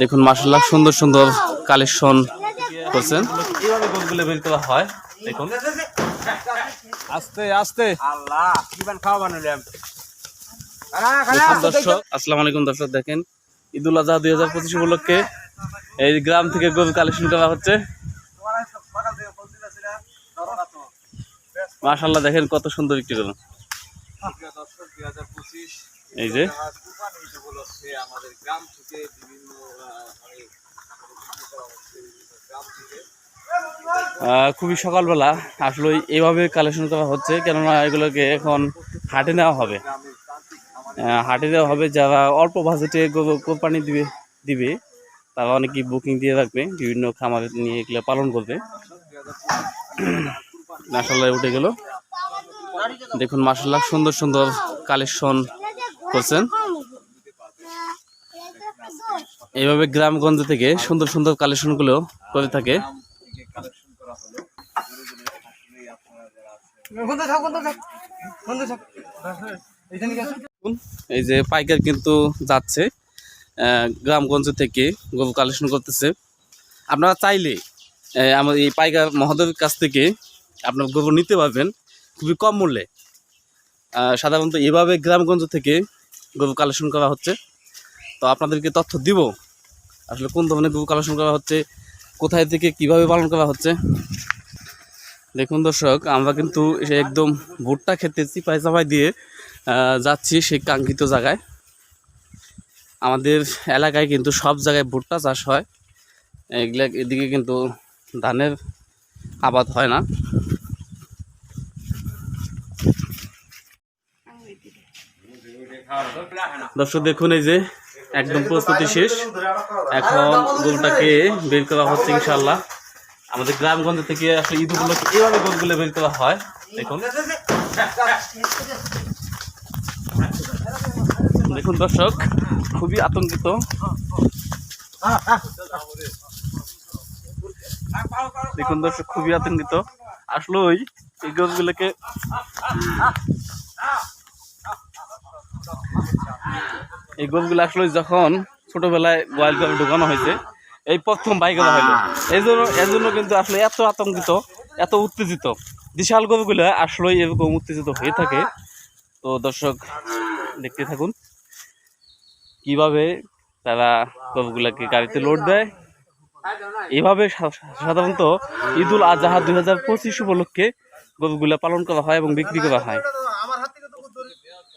দেখুন মাসাল্লাহ সুন্দর সুন্দর কালেকশন করছেন। কীভাবে গোলগুলো বের করা হয় দেখুন। আস্তে আস্তে। আল্লাহ কিমান খাওয়া বানালাম দর্শক আসসালামু আলাইকুম দর্শক দেখেন ঈদুল আজহা দুই হাজার পঁচিশ উপলক্ষে এই গ্রাম থেকে গরু কালেকশন করা হচ্ছে। মাশাল্লাহ দেখেন কত সুন্দর একটি গরু দর্শক দুই হাজার পঁচিশ এই যে। খুবই সকালবেলা। আসলে এইভাবে কালেকশন করা হচ্ছে, কেননা এগুলোকে এখন হাটে নেওয়া হবে। হাটে দেওয়া হবে, যারা অল্প বাজেটে কোম্পানি দিবে দিবে, তারা অনেকেই বুকিং দিয়ে রাখবে, বিভিন্ন খামার নিয়ে এগুলো পালন করবে। মাসাল্লাহ উঠে গেল। দেখুন মাসাল্লাহ সুন্দর সুন্দর কালেকশন করছেন? এইভাবে গ্রামগঞ্জ থেকে সুন্দর সুন্দর কালেকশনগুলো করে থাকে। এই যে পাইকার কিন্তু যাচ্ছে গ্রামগঞ্জ থেকে গরু কালেকশন করতেছে। আপনারা চাইলে আহ, আমাদের এই পাইকার মহোদয়ের কাছ থেকে আপনার গরু নিতে পারবেন। খুবই কম মূল্যে। আহ, সাধারণত এভাবে গ্রামগঞ্জ থেকে গরু কালেকশন করা হচ্ছে। তো আপনাদেরকে তথ্য দিব, আসলে কোন ধরনের গরু কালেকশন করা হচ্ছে, কোথায় থেকে কীভাবে পালন করা হচ্ছে। দেখুন দর্শক, আমরা কিন্তু একদম ভুট্টা খেতে চিপাই চাপাই দিয়ে যাচ্ছি সেই কাঙ্ক্ষিত জায়গায়। আমাদের এলাকায় কিন্তু সব জায়গায় ভুট্টা চাষ হয়। এগুলা এদিকে কিন্তু ধানের আবাদ হয় না। দর্শক দেখুন এই যে একদম প্রস্তুতি শেষ। এখন গরুটাকে বের করা হচ্ছে ইনশাল্লাহ আমাদের গ্রামগঞ্জ থেকে আসলে ঈদ উপলক্ষে এইভাবে গরুগুলো বের করা হয়। দেখুন। দেখুন দর্শক, খুবই আতঙ্কিত। দেখুন দর্শক, খুবই আতঙ্কিত। আসলে ওই এই গরুগুলোকে এই গরুগুলো আসলে যখন ছোটবেলায় গোয়াল ঘরে ঢুকানো হয়েছে, এই প্রথম বাইকেরা হইল এই জন্য এর জন্য কিন্তু আসলে এত আতঙ্কিত, এত উত্তেজিত। বিশাল গরুগুলো আসলে এরকম উত্তেজিত হয়ে থাকে। তো দর্শক, দেখতে থাকুন কীভাবে তারা গরুগুলাকে গাড়িতে লোড দেয়। এভাবে সাধারণত ঈদুল আজহা দুই হাজার পঁচিশ উপলক্ষে গরুগুলা পালন করা হয় এবং বিক্রি করা হয়।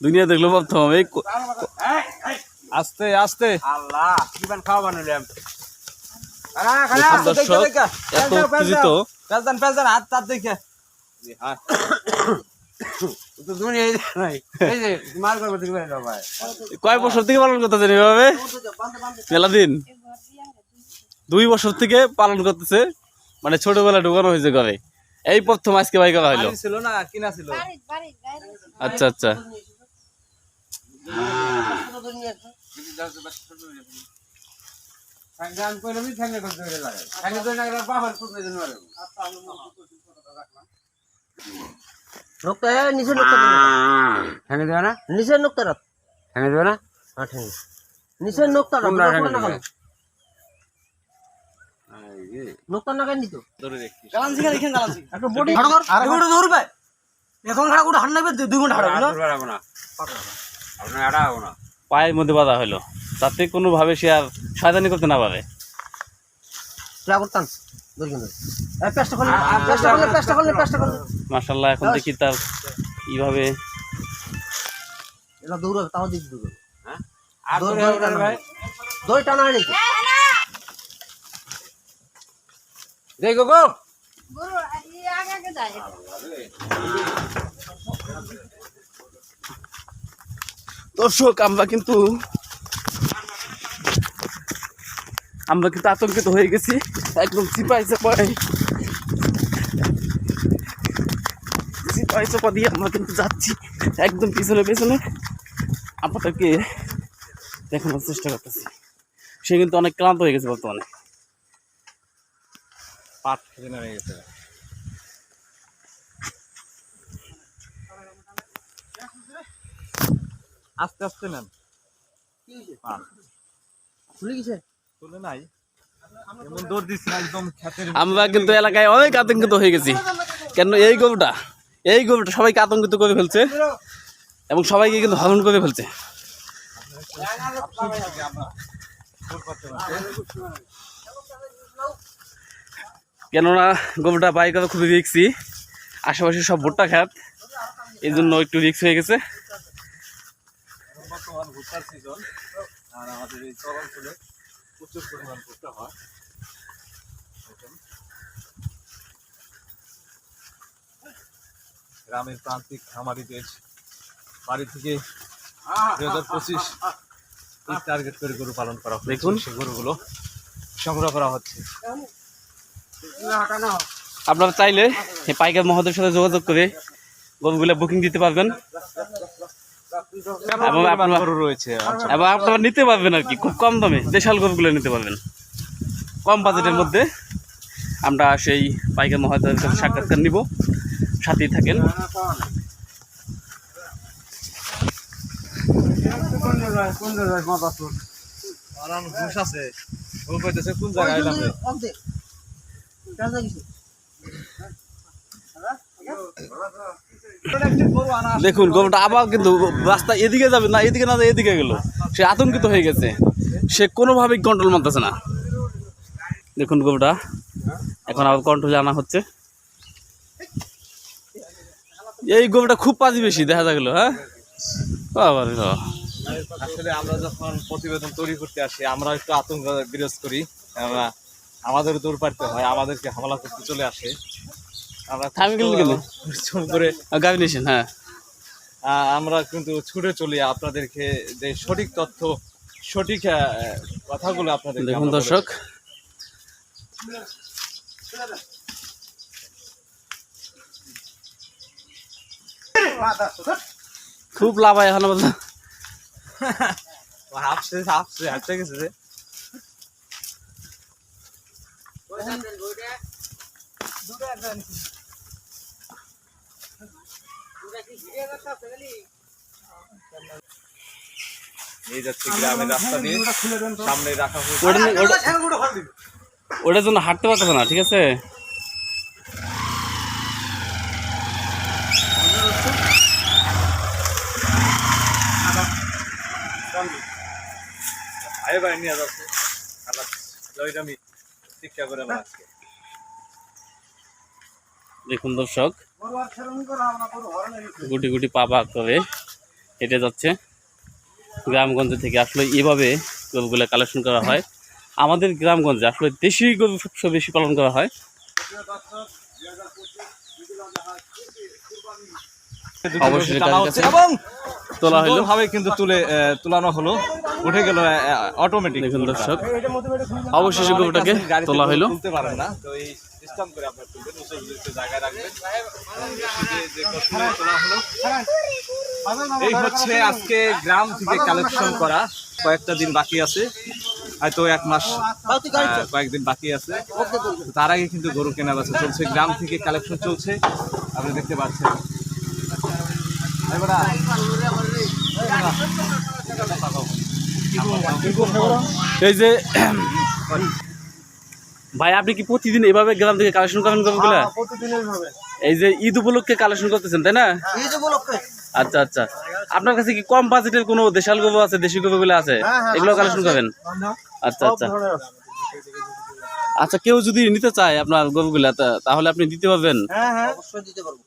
দুনিয়া দেখল প্রথম এই আস্তে আস্তে। আল্লাহ কিমান খাওয়া এত উত্তেজিত। পেলতান পেলতান হাত দেখে। কয় বছর থেকে পালন করতেছেন এভাবে? মেলা দিন। দুই বছর থেকে পালন করতেছে। মানে ছোটবেলা ঢুকানো হয়েছে ঘরে। এই প্রথম আজকে বাই করা হলো। ছিল না কিনা ছিল? আচ্ছা আচ্ছা। সংগ্রাম করলে আমি ঠ্যাঙ্গে করতে গেলে লাগে ঠ্যাঙ্গে তো না গেলে বাবার করতে জন্য মারে নোকতা নিচে নোকতা ঠ্যাঙ্গে দেবে না নিচে নোকতা রাত না হ্যাঁ নিচে নোকতা না কেন তো। ধরে দেখি এখানে গালান্সি। একটা বডি হাড় আর গুড় ধরবে এখন খাড়া গুড় হাড় নেবে দুই ঘণ্টা হাড়বে না পারব না। আপনার এটা হব না। পায়ের মধ্যে বাধা হলো যাতে কোনোভাবে সে আর শয়তানি করতে না পারে। করলে পেস্টটা করলে মার্শাল্লাহ এখন দেখি তার কীভাবে এটা দৌড়বে তাও দিক দৌড়বে। দই টানা হয় নাকি দেখো গো যায় দর্শক আমরা কিন্তু আমরা কিন্তু আতঙ্কিত হয়ে গেছি। একদম চিপাই চাপাই চিপাই চাপা দিয়ে আমরা কিন্তু যাচ্ছি একদম পিছনে পিছনে। আপনাদেরকে দেখানোর চেষ্টা করতেছি। সে কিন্তু অনেক ক্লান্ত হয়ে গেছে বর্তমানে। পাট খেতে নেমে গেছে। আস্তে আস্তে নেন। আমরা কিন্তু এলাকায় অনেক আতঙ্কিত হয়ে গেছি। কেন এই গরুটা? এই গরুটা সবাইকে আতঙ্কিত করে ফেলছে এবং সবাইকে কিন্তু হরণ করে ফেলছে। কেননা গরুটা বাইক করে খুবই রিক্সি। আশেপাশে সব ভুট্টা খাত। এই জন্য একটু রিক্স হয়ে গেছে। আর আমাদের এই চরাঞ্চলে প্রচুর পরিমাণ ভুট্টা হয় গ্রামের প্রান্তিক খামারিদের বাড়ি থেকে দুই হাজার পঁচিশ টার্গেট করে গরু পালন করা হচ্ছে। দেখুন। সেই গরুগুলো সংগ্রহ করা হচ্ছে। আপনারা চাইলে পাইকার মহোদয়ের সাথে যোগাযোগ করে গরুগুলো বুকিং দিতে পারবেন। এবং আপনারা- গরু রয়েছে অঞ্চলে। এবং আপনারা নিতে পারবেন আর কি খুব কম দামে দেশাল গরুগুলো নিতে পারবেন। কম বাজেটের মধ্যে আমরা সেই পাইকার মহোদয়ের কাছে সাক্ষাৎকার নিব সাথেই থাকেন। কোন আরাম ঘুষ আছে। ও কইতেছে কোন জায়গায় দেখুন গরুটা আবার কিন্তু রাস্তা এদিকে যাবে না এদিকে না এদিকে গেল। সে আতঙ্কিত হয়ে গেছে। সে কোনোভাবেই কন্ট্রোল মানতেছে না। দেখুন গরুটা এখন আবার কন্ট্রোলে আনা হচ্ছে। এই গরুটা খুব পাজি বেশি দেখা যা গেল হ্যাঁ? বাবা। আসলে আমরা যখন প্রতিবেদন তৈরি করতে আসি আমরা একটু আতঙ্ক বিরাজ করি। আমরা আমাদের দৌড় পাড়তে হয় আমাদেরকে হামলা করতে চলে আসে। আমরা করে হ্যাঁ। আমরা কিন্তু ছুটে চলি আপনাদেরকে যে সঠিক তথ্য সঠিক কথাগুলো আপনাদের দেখুন দর্শক। খুব লাভ হয় এখন বলতে হাফছে হাফছে হাঁটতে গেছে যে নিয়ে যাচ্ছে গ্রামের রাস্তা দিয়ে সামনে রাখা হয়েছে। ওটা নিয়ে- ওটা- ওটার জন্য হাঁটতে পারতেছে না ঠিক আছে? আরে ভাই নিয়ে যাচ্ছে। খালাস ওইটা আমি শিক্ষা করে আজকে দেখুন দর্শক গুটি গুটি পা পা করে হেঁটে যাচ্ছে। গ্রামগঞ্জ থেকে আসলে এভাবে গরুগুলো কালেকশন করা হয়। আমাদের গ্রামগঞ্জে আসলে দেশি গরু সবচেয়ে বেশি পালন করা হয়। অবশ্যই তোলা হলো ভাবে কিন্তু তুলে তুলানো হলো। উঠে গেল অটোমেটিক দেখুন দর্শক অবশেষে গরুটাকে তোলা হলো তুলতে পারেন না তো এই সিস্টেম করে আপনার তুলবেন উঁচু জায়গায় রাখবেন। যে- তোলা হলো এই হচ্ছে আজকে গ্রাম থেকে কালেকশন করা। কয়েকটা দিন বাকি আছে হয়তো এক মাস কয়েকদিন বাকি আছে। তার আগে কিন্তু গরু কেনা বেচা চলছে গ্রাম থেকে কালেকশন চলছে। আপনি দেখতে পাচ্ছেন। এই যে ভাই আপনি কি প্রতিদিন এভাবে গ্রাম থেকে কালেকশন করেন গরুগুলা? এই যে ঈদ উপলক্ষে কালেকশন করতেছেন তাই না? উপলক্ষে। আচ্ছা আচ্ছা। আপনার কাছে কি কম বাজেটের কোনো দেশাল গরু আছে দেশি গরুগুলো আছে? এগুলো কালেকশন করবেন আচ্ছা আচ্ছা। আচ্ছা কেউ যদি নিতে চায় আপনার গরুগুলা তাহলে আপনি দিতে পারবেন? হ্যাঁ হ্যাঁ অবশ্যই দিতে পারব।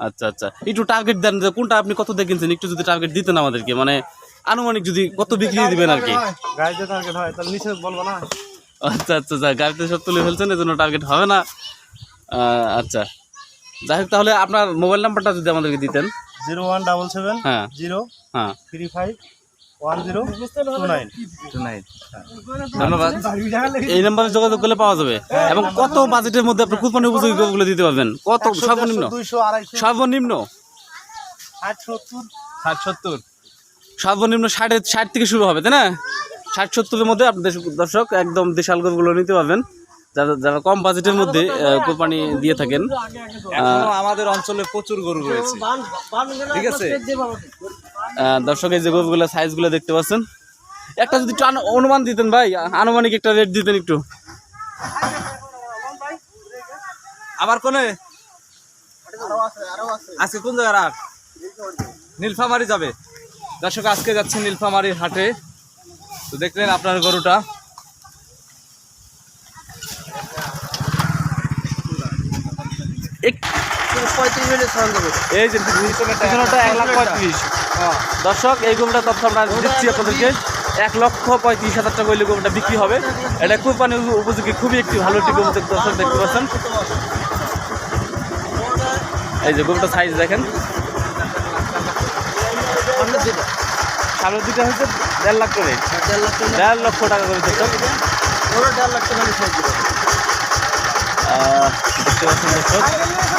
আচ্ছা আচ্ছা। একটু টার্গেট দেন যে কোনটা আপনি কত দিয়ে কিনছেন? একটু যদি টার্গেট দিতেন আমাদেরকে মানে আনুমানিক যদি কত বিক্রি দিবেন আর কি। গাড়িতে টার্গেট হয় তাহলে নিচে বলব না। আচ্ছা আচ্ছা আচ্ছা গাড়িতে সব তুলে ফেলছেন এজন্য জন্য টার্গেট হবে না। আচ্ছা। যাই হোক তাহলে আপনার মোবাইল নাম্বারটা যদি আমাদেরকে দিতেন। জিরো ওয়ান ডাবল সেভেন হ্যাঁ। জিরো হ্যাঁ। Three five one zero two nine ধন্যবাদ এই নাম্বারে যোগাযোগ করলে পাওয়া যাবে এবং কত বাজেটের মধ্যে আপনি কুরবানি উপযোগী দিতে পারবেন কত সর্বনিম্ন সর্বনিম্ন ষাট সত্তর ষাট সত্তর সর্বনিম্ন ষাটে ষাট থেকে শুরু হবে তাই না ষাট সত্তরের মধ্যে আপনাদের দর্শক একদম দেশাল গরুগুলো নিতে পারবেন যারা যারা কম বাজেটের মধ্যে কোরবানি দিয়ে থাকেন আমাদের অঞ্চলে প্রচুর গরু রয়েছে ঠিক আছে দর্শক এই যে গরুগুলো সাইজগুলো দেখতে পাচ্ছেন। একটা যদি একটু অনুমান দিতেন ভাই আনুমানিক একটা রেট দিতেন একটু। আবার কোনে? আজকে কোন জায়গায় রাখ নীলফামারি যাবে। দর্শক আজকে যাচ্ছে নীলফামারির হাটে। তো দেখলেন আপনার গরুটা। এই যে পিছনেটা এক লাখ পঁয়ত্রিশ। দর্শক, এই গরুটা তথ্য আমরা দিচ্ছি আপনাদেরকে। এক লক্ষ পঁয়ত্রিশ হাজার টাকা হইলে গরুটা বিক্রি হবে। এটা কোরবানি উপ- উপযোগী, খুবই একটি ভালো একটি গরু দর্শক দেখতে পাচ্ছেন। এই যে গরুটা সাইজ দেখেন। সামনের দিকে হচ্ছে দেড় লাখ করে। দেড় লক্ষ টাকা করে দর্শক। দেড় লাখ টাকা দেখতে পাচ্ছেন দর্শক।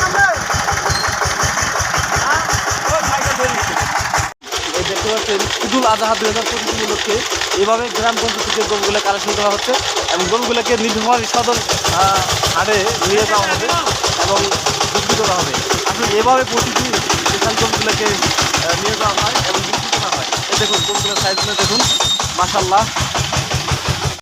পাচ্ছেন ঈদুল আজহা দুই হাজার পঁচিশ উপলক্ষে। এভাবে গ্রাম থেকে গরুগুলো কালেকশন করা হচ্ছে এবং গরুগুলোকে নীলফামারী সদর হারে নিয়ে যাওয়া হবে এবং বিক্রি করা হবে। আসলে এভাবে প্রতিদিন এখান গরুগুলোকে নিয়ে যাওয়া হয় এবং বিক্রি করা হয়। এই দেখুন, গরুগুলোর সাইজগুলো দেখুন। মাসাল্লাহ